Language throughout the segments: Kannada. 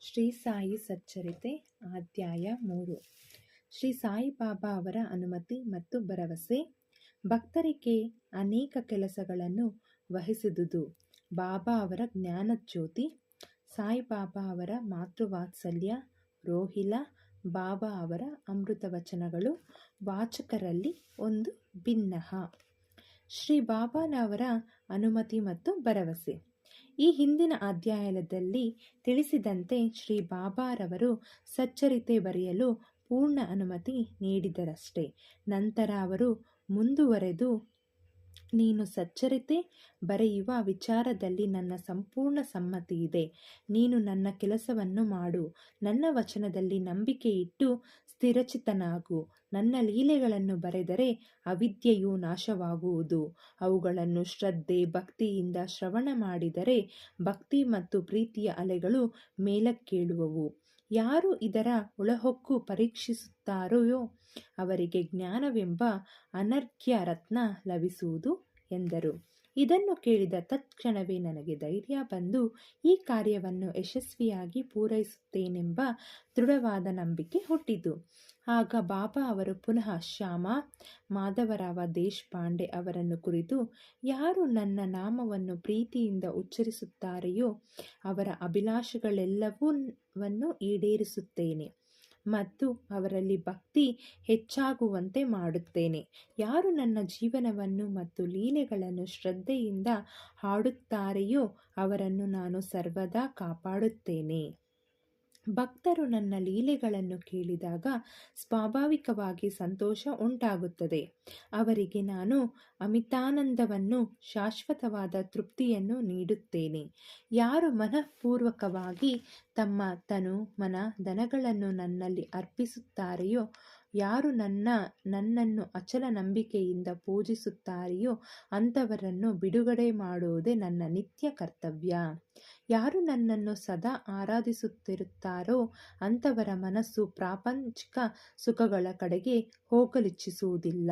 ಶ್ರೀ ಸಾಯಿ ಸಚ್ಚರಿತೆ, ಅಧ್ಯಾಯ ಮೂರು. ಶ್ರೀ ಸಾಯಿಬಾಬಾ ಅವರ ಅನುಮತಿ ಮತ್ತು ಭರವಸೆ. ಭಕ್ತರಿಗೆ ಅನೇಕ ಕೆಲಸಗಳನ್ನು ವಹಿಸಿದುದು. ಬಾಬಾ ಅವರ ಜ್ಞಾನ ಜ್ಞಾನಜ್ಯೋತಿ ಸಾಯಿಬಾಬಾ ಅವರ ಮಾತೃವಾತ್ಸಲ್ಯ, ರೋಹಿಲ, ಬಾಬಾ ಅವರ ಅಮೃತ ವಚನಗಳು, ವಾಚಕರಲ್ಲಿ ಒಂದು ಭಿನ್ನಹ. ಶ್ರೀ ಬಾಬಾನವರ ಅನುಮತಿ ಮತ್ತು ಭರವಸೆ. ಈ ಹಿಂದಿನ ಅಧ್ಯಾಯದಲ್ಲಿ ತಿಳಿಸಿದಂತೆ ಶ್ರೀ ಬಾಬಾರವರು ಸಚ್ಚರಿತೆ ಬರೆಯಲು ಪೂರ್ಣ ಅನುಮತಿ ನೀಡಿದರಷ್ಟೇ. ನಂತರ ಅವರು ಮುಂದುವರೆದು ನೀನು ಸಚ್ಚರಿತೆ? ಬರೆಯುವ ವಿಚಾರದಲ್ಲಿ ನನ್ನ ಸಂಪೂರ್ಣ ಸಮ್ಮತಿ ಇದೆ. ನೀನು ನನ್ನ ಕೆಲಸವನ್ನು ಮಾಡು. ನನ್ನ ವಚನದಲ್ಲಿ ನಂಬಿಕೆ ಇಟ್ಟು ಸ್ಥಿರಚಿತನಾಗು ನನ್ನ ಲೀಲೆಗಳನ್ನು ಬರೆದರೆ ಅವಿದ್ಯೆಯು ನಾಶವಾಗುವುದು. ಅವುಗಳನ್ನು ಶ್ರದ್ಧೆ, ಭಕ್ತಿಯಿಂದ ಶ್ರವಣ ಮಾಡಿದರೆ ಭಕ್ತಿ ಮತ್ತು ಪ್ರೀತಿಯ ಅಲೆಗಳು ಮೇಲಕ್ಕೇಳುವವು. ಯಾರು ಇದರ ಒಳಹೊಕ್ಕು ಪರೀಕ್ಷಿಸುತ್ತಾರೆಯೋ ಅವರಿಗೆ ಜ್ಞಾನವೆಂಬ ಅನರ್ಘ್ಯ ರತ್ನ ಲಭಿಸುವುದು ಎಂದರು. ಇದನ್ನು ಕೇಳಿದ ತತ್ಕ್ಷಣವೇ ನನಗೆ ಧೈರ್ಯ ಬಂದು, ಈ ಕಾರ್ಯವನ್ನು ಯಶಸ್ವಿಯಾಗಿ ಪೂರೈಸುತ್ತೇನೆಂಬ ದೃಢವಾದ ನಂಬಿಕೆ ಹುಟ್ಟಿತು. ಆಗ ಬಾಬಾ ಅವರು ಪುನಃ ಶ್ಯಾಮ, ಮಾಧವರಾವ ದೇಶಪಾಂಡೆ ಅವರನ್ನು ಕುರಿತು, ಯಾರು ನನ್ನ ನಾಮವನ್ನು ಪ್ರೀತಿಯಿಂದ ಉಚ್ಚರಿಸುತ್ತಾರೆಯೋ ಅವರ ಅಭಿಲಾಷೆಗಳೆಲ್ಲವೂ ಈಡೇರಿಸುತ್ತೇನೆ. ಮತ್ತು ಅವರಲ್ಲಿ ಭಕ್ತಿ ಹೆಚ್ಚಾಗುವಂತೆ ಮಾಡುತ್ತೇನೆ. ಯಾರು ನನ್ನ ಜೀವನವನ್ನು ಮತ್ತು ಲೀಲೆಗಳನ್ನು ಶ್ರದ್ಧೆಯಿಂದ ಹಾಡುತ್ತಾರೆಯೋ ಅವರನ್ನು ನಾನು ಸರ್ವದಾ ಕಾಪಾಡುತ್ತೇನೆ. ಭಕ್ತರು ನನ್ನ ಲೀಲೆಗಳನ್ನು ಕೇಳಿದಾಗ ಸ್ವಾಭಾವಿಕವಾಗಿ ಸಂತೋಷ ಉಂಟಾಗುತ್ತದೆ. ಅವರಿಗೆ ನಾನು ಅಮಿತಾನಂದವನ್ನು ಶಾಶ್ವತವಾದ ತೃಪ್ತಿಯನ್ನು ನೀಡುತ್ತೇನೆ. ಯಾರು ಮನಃಪೂರ್ವಕವಾಗಿ ತಮ್ಮ ತನು ಮನ ಧನಗಳನ್ನು ನನ್ನಲ್ಲಿ ಅರ್ಪಿಸುತ್ತಾರೆಯೋ ಯಾರು ನನ್ನ, ನನ್ನನ್ನು ಅಚಲ ನಂಬಿಕೆಯಿಂದ ಪೂಜಿಸುತ್ತಾರೆಯೋ ಅಂಥವರನ್ನು ಬಿಡುಗಡೆ ಮಾಡುವುದೇ ನನ್ನ ನಿತ್ಯ ಕರ್ತವ್ಯ. ಯಾರು ನನ್ನನ್ನು ಸದಾ ಆರಾಧಿಸುತ್ತಿರುತ್ತಾರೋ ಅಂಥವರ ಮನಸ್ಸು ಪ್ರಾಪಂಚಿಕ ಸುಖಗಳ ಕಡೆಗೆ ಹೋಗಲಿಚ್ಛಿಸುವುದಿಲ್ಲ.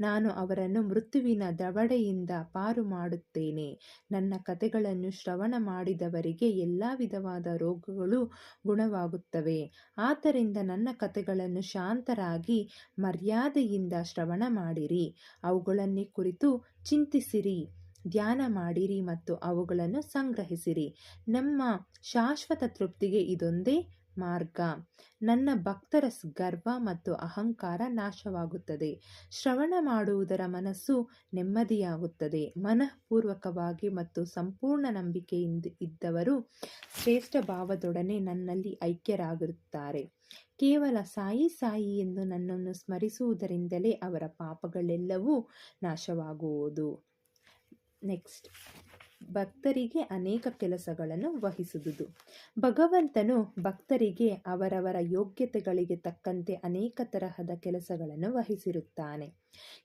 ನಾನು ಅವರನ್ನು ಮೃತ್ಯುವಿನ ದವಡೆಯಿಂದ ಪಾರು ಮಾಡುತ್ತೇನೆ. ನನ್ನ ಕಥೆಗಳನ್ನು ಶ್ರವಣ ಮಾಡಿದವರಿಗೆ ಎಲ್ಲ ವಿಧವಾದ ರೋಗಗಳು ಗುಣವಾಗುತ್ತವೆ. ಆದ್ದರಿಂದ ನನ್ನ ಕಥೆಗಳನ್ನು ಶಾಂತರಾಗಿ ಮರ್ಯಾದೆಯಿಂದ ಶ್ರವಣ ಮಾಡಿರಿ. ಅವುಗಳನ್ನೇ ಕುರಿತು ಚಿಂತಿಸಿರಿ, ಧ್ಯಾನ ಮಾಡಿರಿ ಮತ್ತು ಅವುಗಳನ್ನು ಸಂಗ್ರಹಿಸಿರಿ. ನಮ್ಮ ಶಾಶ್ವತ ತೃಪ್ತಿಗೆ ಇದೊಂದೇ ಮಾರ್ಗ. ನನ್ನ ಭಕ್ತರ ಗರ್ವ ಮತ್ತು ಅಹಂಕಾರ ನಾಶವಾಗುತ್ತದೆ. ಶ್ರವಣ ಮಾಡುವುದರ ಮನಸ್ಸು ನೆಮ್ಮದಿಯಾಗುತ್ತದೆ. ಮನಃಪೂರ್ವಕವಾಗಿ ಮತ್ತು ಸಂಪೂರ್ಣ ನಂಬಿಕೆಯಿಂದ ಇದ್ದವರು ಶ್ರೇಷ್ಠ ಭಾವದೊಡನೆ ನನ್ನಲ್ಲಿ ಐಕ್ಯರಾಗಿರುತ್ತಾರೆ ಕೇವಲ ಸಾಯಿ ಸಾಯಿ ಎಂದು ನನ್ನನ್ನು ಸ್ಮರಿಸುವುದರಿಂದಲೇ ಅವರ ಪಾಪಗಳೆಲ್ಲವೂ ನಾಶವಾಗುವುದು. ನೆಕ್ಸ್ಟ್. ಭಕ್ತರಿಗೆ ಅನೇಕ ಕೆಲಸಗಳನ್ನು ವಹಿಸುವುದು ಭಗವಂತನು ಭಕ್ತರಿಗೆ ಅವರವರ ಯೋಗ್ಯತೆಗಳಿಗೆ ತಕ್ಕಂತೆ ಅನೇಕ ತರಹದ ಕೆಲಸಗಳನ್ನು ವಹಿಸಿರುತ್ತಾನೆ.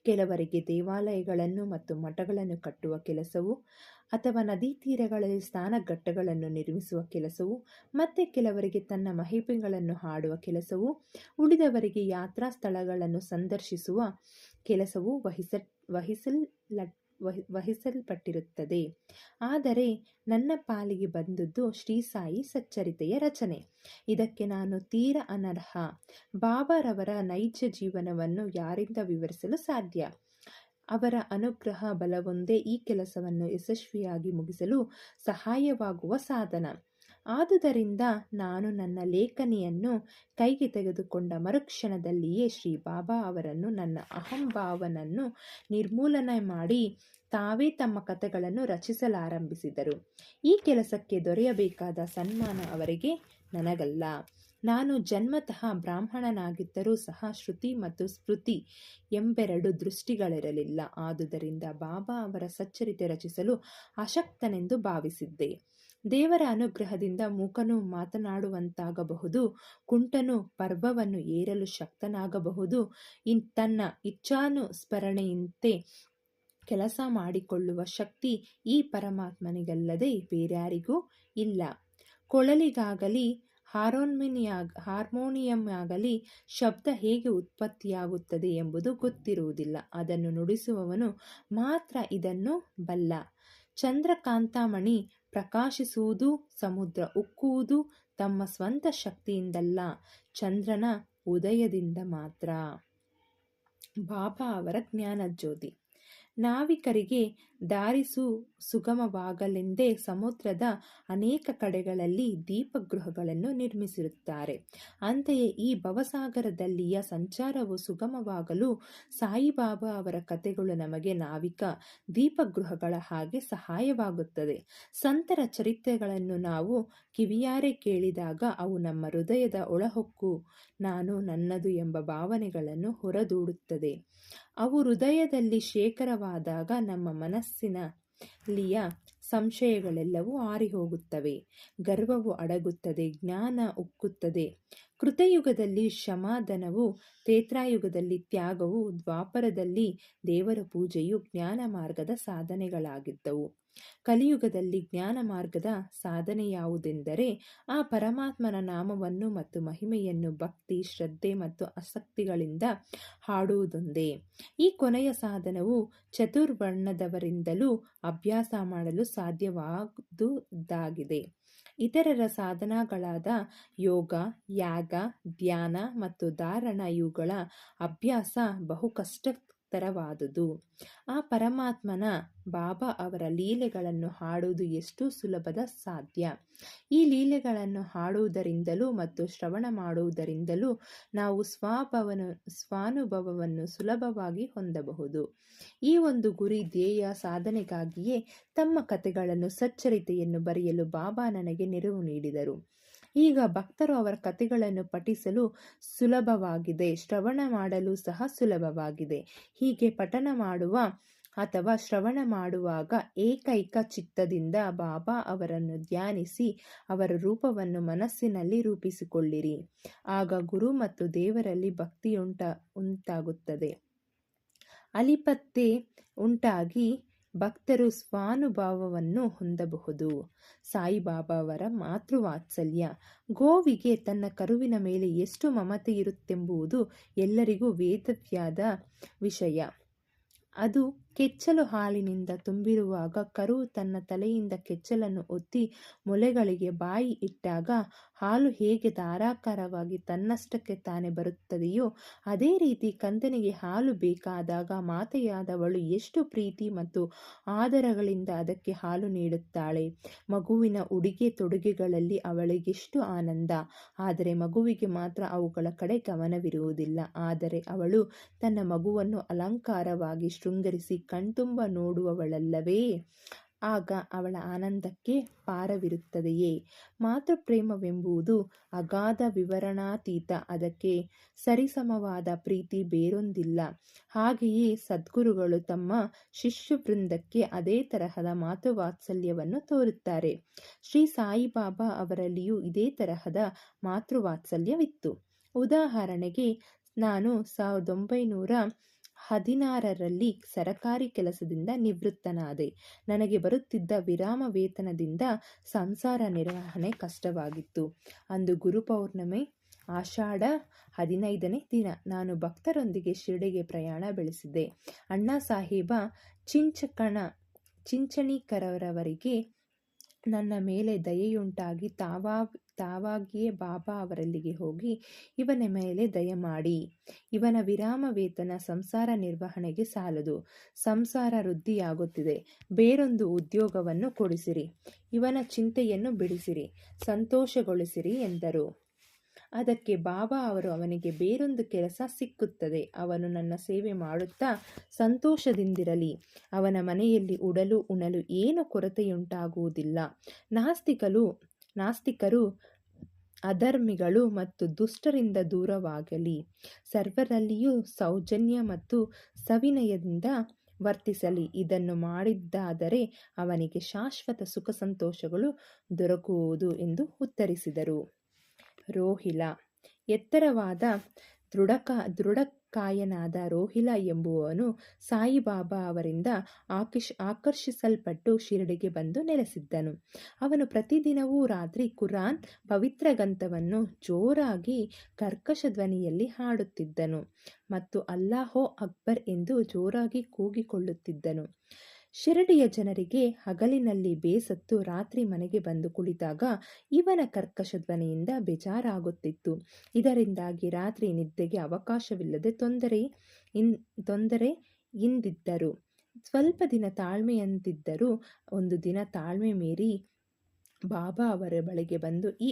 ಕೆಲವರಿಗೆ ದೇವಾಲಯಗಳನ್ನು ಮತ್ತು ಮಠಗಳನ್ನು ಕಟ್ಟುವ ಕೆಲಸವು ಅಥವಾ ನದಿ ತೀರಗಳಲ್ಲಿ ಸ್ನಾನಘಟ್ಟಗಳನ್ನು ನಿರ್ಮಿಸುವ ಕೆಲಸವು ಮತ್ತೆ ಕೆಲವರಿಗೆ ತನ್ನ ಮಹಿಮೆಗಳನ್ನು ಹಾಡುವ ಕೆಲಸವು ಉಳಿದವರಿಗೆ ಯಾತ್ರಾ ಸ್ಥಳಗಳನ್ನು ಸಂದರ್ಶಿಸುವ ಕೆಲಸವು ವಹಿಸ ವಹಿಸಲ ವಹಿಸಲ್ಪಟ್ಟಿರುತ್ತದೆ. ಆದರೆ ನನ್ನ ಪಾಲಿಗೆ ಬಂದದ್ದು ಶ್ರೀ ಸಾಯಿ ಸಚ್ಚರಿತೆಯ ರಚನೆ. ಇದಕ್ಕೆ ನಾನು ತೀರ ಅನರ್ಹ. ಬಾಬಾರವರ ನೈಜ ಜೀವನವನ್ನು ಯಾರಿಂದ ವಿವರಿಸಲು ಸಾಧ್ಯ? ಅವರ ಅನುಗ್ರಹ ಬಲವೊಂದೇ ಈ ಕೆಲಸವನ್ನು ಯಶಸ್ವಿಯಾಗಿ ಮುಗಿಸಲು ಸಹಾಯವಾಗುವ ಸಾಧನ. ಆದುದರಿಂದ ನಾನು ನನ್ನ ಲೇಖನಿಯನ್ನು ಕೈಗೆ ತೆಗೆದುಕೊಂಡ ಮರುಕ್ಷಣದಲ್ಲಿಯೇ ಶ್ರೀ ಬಾಬಾ ಅವರನ್ನು, ನನ್ನ ಅಹಂಭಾವನನ್ನು ನಿರ್ಮೂಲನೆ ಮಾಡಿ ತಾವೇ ತಮ್ಮ ಕಥೆಗಳನ್ನು ರಚಿಸಲಾರಂಭಿಸಿದರು. ಈ ಕೆಲಸಕ್ಕೆ ದೊರೆಯಬೇಕಾದ ಸನ್ಮಾನ ಅವರಿಗೆ ನನಗಲ್ಲ. ನಾನು ಜನ್ಮತಃ ಬ್ರಾಹ್ಮಣನಾಗಿದ್ದರೂ ಸಹ ಶ್ರುತಿ ಮತ್ತು ಸ್ಮೃತಿ ಎಂಬೆರಡು ದೃಷ್ಟಿಗಳಿರಲಿಲ್ಲ. ಆದುದರಿಂದ ಬಾಬಾ ಅವರ ಸಚ್ಚರಿತೆ ರಚಿಸಲು ಅಶಕ್ತನೆಂದು ಭಾವಿಸಿದ್ದೆ. ದೇವರ ಅನುಗ್ರಹದಿಂದ ಮೂಕನು ಮಾತನಾಡುವಂತಾಗಬಹುದು, ಕುಂಟನು ಪರ್ವವನ್ನು ಏರಲು ಶಕ್ತನಾಗಬಹುದು. ಇನ್ ತನ್ನ ಇಚ್ಛಾನುಸ್ಮರಣೆಯಂತೆ ಕೆಲಸ ಮಾಡಿಕೊಳ್ಳುವ ಶಕ್ತಿ ಈ ಪರಮಾತ್ಮನಿಗಲ್ಲದೆ ಬೇರ್ಯಾರಿಗೂ ಇಲ್ಲ. ಕೊಳಲಿಗಾಗಲಿ ಹಾರ್ಮೋನಿಯಾಗ ಹಾರ್ಮೋನಿಯಂ ಆಗಲಿ ಶಬ್ದ ಹೇಗೆ ಉತ್ಪತ್ತಿಯಾಗುತ್ತದೆ ಎಂಬುದು ಗೊತ್ತಿರುವುದಿಲ್ಲ. ಅದನ್ನು ನುಡಿಸುವವನು ಮಾತ್ರ ಇದನ್ನು ಬಲ್ಲ. ಚಂದ್ರಕಾಂತಮಣಿ ಪ್ರಕಾಶಿಸುವುದು ಸಮುದ್ರ ಉಕ್ಕುವುದು ತಮ್ಮ ಸ್ವಂತ ಶಕ್ತಿಯಿಂದಲ್ಲ ಚಂದ್ರನ ಉದಯದಿಂದ ಮಾತ್ರ. ಬಾಬಾ ಅವರ ಜ್ಞಾನಜ್ಯೋತಿ. ನಾವಿಕರಿಗೆ ದಾರಿಸು ಸುಗಮವಾಗಲೆಂದೇ ಸಮುದ್ರದ ಅನೇಕ ಕಡೆಗಳಲ್ಲಿ ದೀಪಗೃಹಗಳನ್ನು ನಿರ್ಮಿಸಿರುತ್ತಾರೆ. ಅಂತೆಯೇ ಈ ಭವಸಾಗರದಲ್ಲಿಯ ಸಂಚಾರವು ಸುಗಮವಾಗಲು ಸಾಯಿಬಾಬಾ ಅವರ ಕಥೆಗಳು ನಮಗೆ ನಾವಿಕ ದೀಪಗೃಹಗಳ ಹಾಗೆ ಸಹಾಯವಾಗುತ್ತದೆ. ಸಂತರ ಚರಿತ್ರೆಗಳನ್ನು ನಾವು ಕಿವಿಯಾರೆ ಕೇಳಿದಾಗ ಅವು ನಮ್ಮ ಹೃದಯದ ಒಳಹೊಕ್ಕು, ನಾನು ನನ್ನದು ಎಂಬ ಭಾವನೆಗಳನ್ನು ಹೊರದೂಡುತ್ತದೆ. ಅವು ಹೃದಯದಲ್ಲಿ ಶೇಖರವಾದಾಗ ನಮ್ಮ ಮನಸ್ಸಿನಲ್ಲಿಯ ಸಂಶಯಗಳೆಲ್ಲವೂ ಆರಿಹೋಗುತ್ತವೆ. ಗರ್ವವು ಅಡಗುತ್ತದೆ, ಜ್ಞಾನ ಉಕ್ಕುತ್ತದೆ. ಕೃತಯುಗದಲ್ಲಿ ಶಮಾಧನವು ತೇತ್ರಾಯುಗದಲ್ಲಿ ತ್ಯಾಗವು, ದ್ವಾಪರದಲ್ಲಿ ದೇವರ ಪೂಜೆಯು ಜ್ಞಾನ ಮಾರ್ಗದ ಸಾಧನೆಗಳಾಗಿದ್ದವು. ಕಲಿಯುಗದಲ್ಲಿ ಜ್ಞಾನ ಮಾರ್ಗದ ಸಾಧನೆ ಯಾವುದೆಂದರೆ ಆ ಪರಮಾತ್ಮನ ನಾಮವನ್ನು ಮತ್ತು ಮಹಿಮೆಯನ್ನು ಭಕ್ತಿ, ಶ್ರದ್ಧೆ ಮತ್ತು ಆಸಕ್ತಿಗಳಿಂದ ಹಾಡುವುದೊಂದೇ. ಈ ಕೊನೆಯ ಸಾಧನವು ಚತುರ್ವರ್ಣದವರಿಂದಲೂ ಅಭ್ಯಾಸ ಮಾಡಲು ಸಾಧ್ಯವಾದುದಾಗಿದೆ ಇತರರ ಸಾಧನಗಳಾದ ಯೋಗ, ಯಾಗ, ಧ್ಯಾನ ಮತ್ತು ಧಾರಣ ಇವುಗಳ ಅಭ್ಯಾಸ ಬಹು ಕಷ್ಟಕರವಾದುದು ಆ ಪರಮಾತ್ಮನ ಬಾಬಾ ಅವರ ಲೀಲೆಗಳನ್ನು ಹಾಡುವುದು ಎಷ್ಟು ಸುಲಭದ ಸಾಧ್ಯ. ಈ ಲೀಲೆಗಳನ್ನು ಹಾಡುವುದರಿಂದಲೂ ಮತ್ತು ಶ್ರವಣ ಮಾಡುವುದರಿಂದಲೂ ನಾವು ಸ್ವಭಾವನ, ಸ್ವಾನುಭವವನ್ನು ಸುಲಭವಾಗಿ ಹೊಂದಬಹುದು. ಈ ಒಂದು ಗುರಿ ಧ್ಯೇಯ ಸಾಧನೆಗಾಗಿಯೇ ತಮ್ಮ ಕಥೆಗಳನ್ನು ಸಚ್ಚರಿತೆಯನ್ನು ಬರೆಯಲು ಬಾಬಾ ನನಗೆ ನೆರವು ನೀಡಿದರು. ಈಗ ಭಕ್ತರು ಅವರ ಕಥೆಗಳನ್ನು ಪಠಿಸಲು ಸುಲಭವಾಗಿದೆ. ಶ್ರವಣ ಮಾಡಲು ಸಹ ಸುಲಭವಾಗಿದೆ. ಹೀಗೆ ಪಠನ ಮಾಡುವ ಅಥವಾ ಶ್ರವಣ ಮಾಡುವಾಗ ಏಕೈಕ ಚಿತ್ತದಿಂದ ಬಾಬಾ ಅವರನ್ನು ಧ್ಯಾನಿಸಿ ಅವರ ರೂಪವನ್ನು ಮನಸ್ಸಿನಲ್ಲಿ ರೂಪಿಸಿಕೊಳ್ಳಿರಿ. ಆಗ ಗುರು ಮತ್ತು ದೇವರಲ್ಲಿ ಭಕ್ತಿಯುಂಟ, ಉಂಟಾಗುತ್ತದೆ. ಅಲಿಪತ್ತೆ ಉಂಟಾಗಿ ಭಕ್ತರು ಸ್ವಾನುಭಾವವನ್ನು ಹೊಂದಬಹುದು. ಸಾಯಿಬಾಬಾವರ ಮಾತೃವಾತ್ಸಲ್ಯ. ಗೋವಿಗೆ ತನ್ನ ಕರುವಿನ ಮೇಲೆ ಎಷ್ಟು ಮಮತೆ ಇರುತ್ತೆಂಬುದು ಎಲ್ಲರಿಗೂ ವೇದವ್ಯಾದ ವಿಷಯ. ಅದು ಕೆಚ್ಚಲು ಹಾಲಿನಿಂದ ತುಂಬಿರುವಾಗ ಕರು ತನ್ನ ತಲೆಯಿಂದ ಕೆಚ್ಚಲನ್ನು ಒತ್ತಿ ಮೊಲೆಗಳಿಗೆ ಬಾಯಿ ಇಟ್ಟಾಗ ಹಾಲು ಹೇಗೆ ಧಾರಾಕಾರವಾಗಿ ತನ್ನಷ್ಟಕ್ಕೆ ತಾನೇ ಬರುತ್ತದೆಯೋ ಅದೇ ರೀತಿ ಕಂದನಿಗೆ ಹಾಲು ಬೇಕಾದಾಗ ಮಾತೆಯಾದವಳು ಎಷ್ಟು ಪ್ರೀತಿ ಮತ್ತು ಆದರಗಳಿಂದ ಅದಕ್ಕೆ ಹಾಲು ನೀಡುತ್ತಾಳೆ. ಮಗುವಿನ ಉಡುಗೆ ತೊಡುಗೆಗಳಲ್ಲಿ ಅವಳಿಗೆಷ್ಟು ಆನಂದ. ಆದರೆ ಮಗುವಿಗೆ ಮಾತ್ರ ಅವುಗಳ ಕಡೆ ಗಮನವಿರುವುದಿಲ್ಲ. ಆದರೆ ಅವಳು ತನ್ನ ಮಗುವನ್ನು ಅಲಂಕಾರವಾಗಿ ಶೃಂಗರಿಸಿ ಕಣ್ತುಂಬ ನೋಡುವವಳಲ್ಲವೇ? ಆಗ ಅವಳ ಆನಂದಕ್ಕೆ ಪಾರವಿರುತ್ತದೆಯೇ? ಮಾತೃಪ್ರೇಮವೆಂಬುದು ಅಗಾಧ ವಿವರಣಾತೀತ. ಅದಕ್ಕೆ ಸರಿಸಮವಾದ ಪ್ರೀತಿ ಬೇರೊಂದಿಲ್ಲ. ಹಾಗೆಯೇ ಸದ್ಗುರುಗಳು ತಮ್ಮ ಶಿಷ್ಯವೃಂದಕ್ಕೆ ಅದೇ ತರಹದ ಮಾತೃವಾತ್ಸಲ್ಯವನ್ನು ತೋರುತ್ತಾರೆ. ಶ್ರೀ ಸಾಯಿಬಾಬಾ ಅವರಲ್ಲಿಯೂ ಇದೇ ತರಹದ ಮಾತೃವಾತ್ಸಲ್ಯವಿತ್ತು. ಉದಾಹರಣೆಗೆ, ನಾನು ಸಾವಿರದ ಒಂಬೈನೂರ ಹದಿನಾರರಲ್ಲಿ ಸರಕಾರಿ ಕೆಲಸದಿಂದ ನಿವೃತ್ತನಾದೆ. ನನಗೆ ಬರುತ್ತಿದ್ದ ವಿರಾಮ ವೇತನದಿಂದ ಸಂಸಾರ ನಿರ್ವಹಣೆ ಕಷ್ಟವಾಗಿತ್ತು. ಅಂದು ಗುರುಪೌರ್ಣಮಿ ಆಷಾಢ ಹದಿನೈದನೇ ದಿನ ನಾನು ಭಕ್ತರೊಂದಿಗೆ ಶಿರಡಿಗೆ ಪ್ರಯಾಣ ಬೆಳೆಸಿದೆ ಅಣ್ಣಾ ಸಾಹೇಬ ಚಿಂಚಕಣ ಚಿಂಚಣಿಕರವರಿಗೆ ನನ್ನ ಮೇಲೆ ದಯೆಯುಂಟಾಗಿ ತಾವಾ ತಾವಾಗಿಯೇ ಬಾಬಾ ಅವರಲ್ಲಿಗೆ ಹೋಗಿ ಇವನ ಮೇಲೆ ದಯಮಾಡಿ ಇವನ ವಿರಾಮ ವೇತನ ಸಂಸಾರ ನಿರ್ವಹಣೆಗೆ ಸಾಲದು. ಸಂಸಾರ ವೃದ್ಧಿಯಾಗುತ್ತಿದೆ. ಬೇರೊಂದು ಉದ್ಯೋಗವನ್ನು ಕೊಡಿಸಿರಿ. ಇವನ ಚಿಂತೆಯನ್ನು ಬಿಡಿಸಿರಿ. ಸಂತೋಷಗೊಳಿಸಿರಿ ಎಂದರು. ಅದಕ್ಕೆ ಬಾಬಾ ಅವರು ಅವನಿಗೆ ಬೇರೊಂದು ಕೆಲಸ ಸಿಕ್ಕುತ್ತದೆ. ಅವನು ನನ್ನ ಸೇವೆ ಮಾಡುತ್ತಾ ಸಂತೋಷದಿಂದಿರಲಿ. ಅವನ ಮನೆಯಲ್ಲಿ ಉಡಲು ಉಣಲು ಏನು ಕೊರತೆಯುಂಟಾಗುವುದಿಲ್ಲ. ನಾಸ್ತಿಕರು ನಾಸ್ತಿಕರು, ಅಧರ್ಮಿಗಳು ಮತ್ತು ದುಷ್ಟರಿಂದ ದೂರವಾಗಲಿ. ಸರ್ವರಲ್ಲಿಯೂ ಸೌಜನ್ಯ ಮತ್ತು ಸವಿನಯದಿಂದ ವರ್ತಿಸಲಿ. ಇದನ್ನು ಮಾಡಿದ್ದಾದರೆ ಅವನಿಗೆ ಶಾಶ್ವತ ಸುಖ ಸಂತೋಷಗಳು ದೊರಕುವುದು ಎಂದು ಉತ್ತರಿಸಿದರು. ರೋಹಿಲ. ಎತ್ತರವಾದ ದೃಢಕ, ದೃಢಕಾಯನಾದ ರೋಹಿಲ ಎಂಬುವನು ಸಾಯಿಬಾಬಾ ಅವರಿಂದ ಆಕಿಶ್, ಆಕರ್ಷಿಸಲ್ಪಟ್ಟು ಶಿರಡಿಗೆ ಬಂದು ನೆಲೆಸಿದ್ದನು. ಅವನು ಪ್ರತಿದಿನವೂ ರಾತ್ರಿ ಕುರಾನ್ ಪವಿತ್ರ ಗ್ರಂಥವನ್ನು ಜೋರಾಗಿ ಕರ್ಕಶ ಧ್ವನಿಯಲ್ಲಿ ಹಾಡುತ್ತಿದ್ದನು ಮತ್ತು ಅಲ್ಲಾಹೋ ಅಕ್ಬರ್ ಎಂದು ಜೋರಾಗಿ ಕೂಗಿಕೊಳ್ಳುತ್ತಿದ್ದನು. ಶಿರಡಿಯ ಜನರಿಗೆ ಹಗಲಿನಲ್ಲಿ ಬೇಸತ್ತು ರಾತ್ರಿ ಮನೆಗೆ ಬಂದು ಕುಳಿತಾಗ ಇವನ ಕರ್ಕಶ ಧ್ವನಿಯಿಂದ ಬೇಜಾರಾಗುತ್ತಿತ್ತು. ಇದರಿಂದಾಗಿ ರಾತ್ರಿ ನಿದ್ದೆಗೆ ಅವಕಾಶವಿಲ್ಲದೆ ತೊಂದರೆ ಇನ್, ತೊಂದರೆ ಇಂದಿದ್ದರು. ಸ್ವಲ್ಪ ದಿನ ತಾಳ್ಮೆಯಂತಿದ್ದರೂ ಒಂದು ದಿನ ತಾಳ್ಮೆ ಮೀರಿ ಬಾಬಾ ಅವರ ಬಳಿಗೆ ಬಂದು ಈ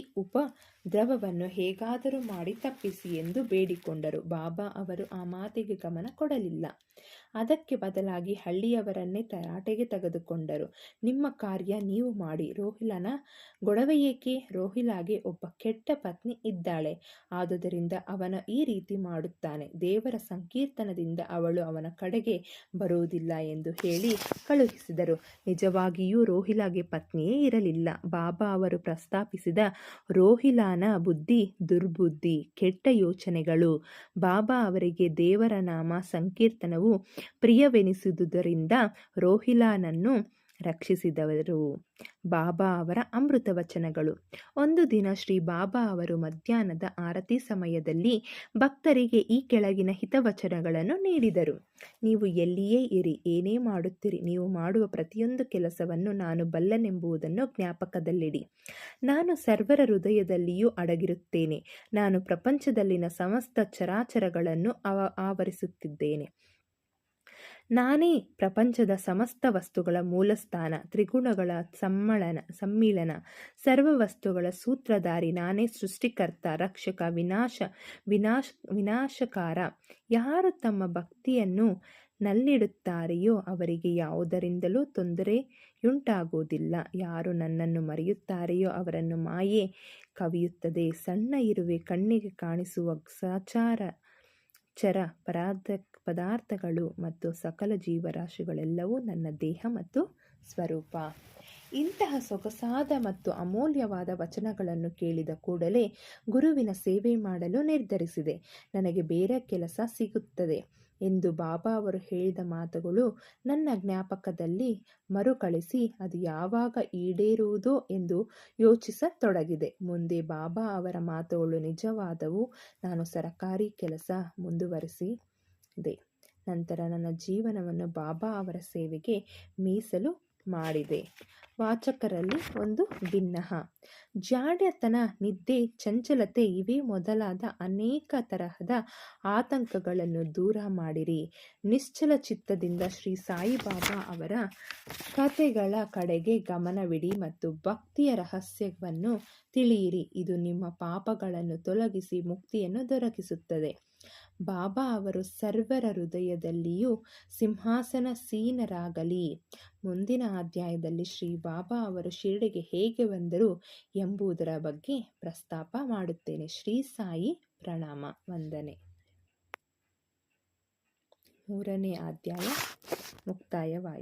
ಉಪದ್ರವವನ್ನು ಹೇಗಾದರೂ ಮಾಡಿ ತಪ್ಪಿಸಿ ಎಂದು ಬೇಡಿಕೊಂಡರು. ಬಾಬಾ ಅವರು ಆ ಮಾತಿಗೆ ಗಮನ ಕೊಡಲಿಲ್ಲ. ಅದಕ್ಕೆ ಬದಲಾಗಿ ಹಳ್ಳಿಯವರನ್ನೇ ತರಾಟೆಗೆ ತೆಗೆದುಕೊಂಡರು. ನಿಮ್ಮ ಕಾರ್ಯ ನೀವು ಮಾಡಿ. ರೋಹಿಲನ ಗೊಡವೆ ಏಕೆ ರೋಹಿಲಾಗೆ ಒಬ್ಬ ಕೆಟ್ಟ ಪತ್ನಿ ಇದ್ದಾಳೆ. ಆದುದರಿಂದ ಅವನ ಈ ರೀತಿ ಮಾಡುತ್ತಾನೆ. ದೇವರ ಸಂಕೀರ್ತನದಿಂದ ಅವಳು ಅವನ ಕಡೆಗೆ ಬರುವುದಿಲ್ಲ ಎಂದು ಹೇಳಿ ಕಳುಹಿಸಿದರು. ನಿಜವಾಗಿಯೂ ರೋಹಿಲಾಗೆ ಪತ್ನಿಯೇ ಇರಲಿಲ್ಲ. ಬಾಬಾ ಅವರು ಪ್ರಸ್ತಾಪಿಸಿದ ರೋಹಿಲಾನ ಬುದ್ಧಿ ದುರ್ಬುದ್ಧಿ ಕೆಟ್ಟ ಯೋಚನೆಗಳು. ಬಾಬಾ ಅವರಿಗೆ ದೇವರ ನಾಮ ಸಂಕೀರ್ತನವು ಪ್ರಿಯವೆನಿಸಿದುದರಿಂದ ರೋಹಿಲಾನನ್ನು ರಕ್ಷಿಸಿದವರು ಬಾಬಾ ಅವರ ಅಮೃತ ವಚನಗಳು. ಒಂದು ದಿನ ಶ್ರೀ ಬಾಬಾ ಅವರು ಮಧ್ಯಾಹ್ನದ ಆರತಿ ಸಮಯದಲ್ಲಿ ಭಕ್ತರಿಗೆ ಈ ಕೆಳಗಿನ ಹಿತವಚನಗಳನ್ನು ನೀಡಿದರು. ನೀವು ಎಲ್ಲಿಯೇ ಇರಿ, ಏನೇ ಮಾಡುತ್ತಿರಿ, ನೀವು ಮಾಡುವ ಪ್ರತಿಯೊಂದು ಕೆಲಸವನ್ನು ನಾನು ಬಲ್ಲನೆಂಬುದನ್ನು ಜ್ಞಾಪಕದಲ್ಲಿಡಿ. ನಾನು ಸರ್ವರ ಹೃದಯದಲ್ಲಿಯೂ ಅಡಗಿರುತ್ತೇನೆ. ನಾನು ಪ್ರಪಂಚದಲ್ಲಿನ ಸಮಸ್ತ ಚರಾಚರಗಳನ್ನು ಆವರಿಸುತ್ತಿದ್ದೇನೆ ನಾನೇ ಪ್ರಪಂಚದ ಸಮಸ್ತ ವಸ್ತುಗಳ ಮೂಲಸ್ಥಾನ, ತ್ರಿಗುಣಗಳ ಸಮ್ಮಳನ, ಸಮ್ಮಿಳನ, ಸರ್ವ ವಸ್ತುಗಳ ಸೂತ್ರಧಾರಿ, ನಾನೇ ಸೃಷ್ಟಿಕರ್ತ, ರಕ್ಷಕ, ವಿನಾಶ ವಿನಾಶ, ವಿನಾಶಕಾರ. ಯಾರು ತಮ್ಮ ಭಕ್ತಿಯನ್ನು ನಲ್ಲಿಡುತ್ತಾರೆಯೋ ಅವರಿಗೆ ಯಾವುದರಿಂದಲೂ ತೊಂದರೆಯುಂಟಾಗುವುದಿಲ್ಲ. ಯಾರು ನನ್ನನ್ನು ಮರೆಯುತ್ತಾರೆಯೋ ಅವರನ್ನು ಮಾಯೆ ಕವಿಯುತ್ತದೆ. ಸಣ್ಣ ಇರುವೆ ಕಣ್ಣಿಗೆ ಕಾಣಿಸುವ ಸಾಚಾರ, ಚರ, ಪರಾಧ ಪದಾರ್ಥಗಳು ಮತ್ತು ಸಕಲ ಜೀವರಾಶಿಗಳೆಲ್ಲವೂ ನನ್ನ ದೇಹ ಮತ್ತು ಸ್ವರೂಪ. ಇಂತಹ ಸೊಗಸಾದ ಮತ್ತು ಅಮೂಲ್ಯವಾದ ವಚನಗಳನ್ನು ಕೇಳಿದ ಕೂಡಲೇ ಗುರುವಿನ ಸೇವೆ ಮಾಡಲು ನಿರ್ಧರಿಸಿದೆ. ನನಗೆ ಬೇರೆ ಕೆಲಸ ಸಿಗುತ್ತದೆ ಎಂದು ಬಾಬಾ ಅವರು ಹೇಳಿದ ಮಾತುಗಳು ನನ್ನ ಜ್ಞಾಪಕದಲ್ಲಿ ಮರುಕಳಿಸಿ ಅದು ಯಾವಾಗ ಈಡೇರುವುದೋ ಎಂದು ಯೋಚಿಸತೊಡಗಿದೆ. ಮುಂದೆ ಬಾಬಾ ಅವರ ಮಾತುಗಳು ನಿಜವಾದವು. ನಾನು ಸರಕಾರಿ ಕೆಲಸ ಮುಂದುವರಿಸಿದೆ ನಂತರ ನನ್ನ ಜೀವನವನ್ನು ಬಾಬಾ ಅವರ ಸೇವೆಗೆ ಮೀಸಲು ಮಾಡಿದೆ. ವಾಚಕರಲ್ಲಿ ಒಂದು ಭಿನ್ನಹ. ಜಾಡ್ಯತನ, ನಿದ್ದೆ, ಚಂಚಲತೆ ಇವೇ ಮೊದಲಾದ ಅನೇಕ ತರಹದ ಆತಂಕಗಳನ್ನು ದೂರ ಮಾಡಿರಿ. ನಿಶ್ಚಲ ಚಿತ್ತದಿಂದ ಶ್ರೀ ಸಾಯಿಬಾಬಾ ಅವರ ಕಥೆಗಳ ಕಡೆಗೆ ಗಮನವಿಡಿ ಮತ್ತು ಭಕ್ತಿಯ ರಹಸ್ಯವನ್ನು ತಿಳಿಯಿರಿ. ಇದು ನಿಮ್ಮ ಪಾಪಗಳನ್ನು ತೊಲಗಿಸಿ ಮುಕ್ತಿಯನ್ನು ದೊರಕಿಸುತ್ತದೆ. ಬಾಬಾ ಅವರು ಸರ್ವರ ಹೃದಯದಲ್ಲಿಯೂ ಸಿಂಹಾಸನಸೀನರಾಗಲಿ ಮುಂದಿನ ಅಧ್ಯಾಯದಲ್ಲಿ ಶ್ರೀ ಬಾಬಾ ಅವರು ಶಿರಡಿಗೆ ಹೇಗೆ ಬಂದರು ಎಂಬುದರ ಬಗ್ಗೆ ಪ್ರಸ್ತಾಪ ಮಾಡುತ್ತೇನೆ. ಶ್ರೀ ಸಾಯಿ ಪ್ರಣಾಮ. ವಂದನೆ. ಮೂರನೇ ಅಧ್ಯಾಯ ಮುಕ್ತಾಯವಾಯಿತು.